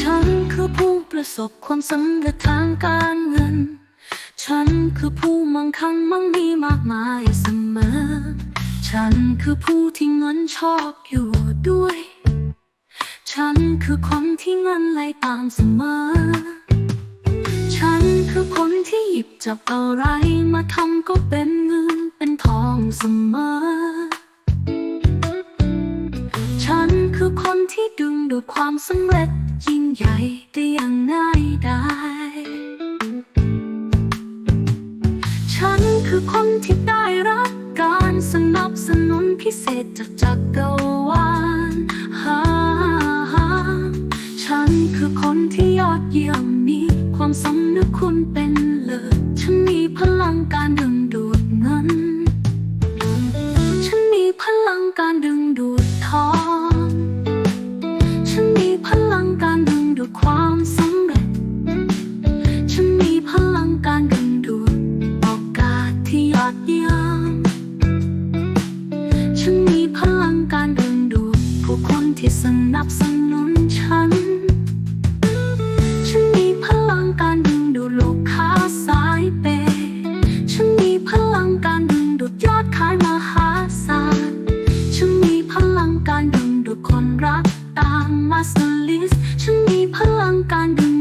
ฉันคือผู้ประสบความสำเร็จทางการเงิน ฉันคือผู้มั่งคั่งมั่งมีมากมายเสมอ ฉันคือผู้ที่เงินชอบอยู่ด้วย ฉันคือคนที่เงินไหลตามเสมอ ฉันคือคนที่หยิบจับอะไรมาทำก็เป็น คือคนที่ดึงดูดความสำเร็จ ยิ่งใหญ่ได้อย่างง่ายดายฉันคือคนที่ได้รับการสนับสนุนพิเศษจากจักรวาลฮ่าฮ่าฉันคือคนที่ยอดเยี่ยมมีความสำนึกคุณเป็นเลิศฉันมีพลังการดึงดูดเงิน ฉันมีพลังการดึงดูด ความสำเร็จ ฉันมีพลังการดึงดูดโอกาสที่ยอดเยี่ยม ฉันมีพลังการดึงดูดผู้คนที่สนับสนุนฉัน ฉันมีพลังการดึงดูดลูกค้าสายเปย์ฉันมีพลังการดึงดูดยอดขายมหาศาล ฉันมีพลังการดึงดูดคนรักตามมาส 干的。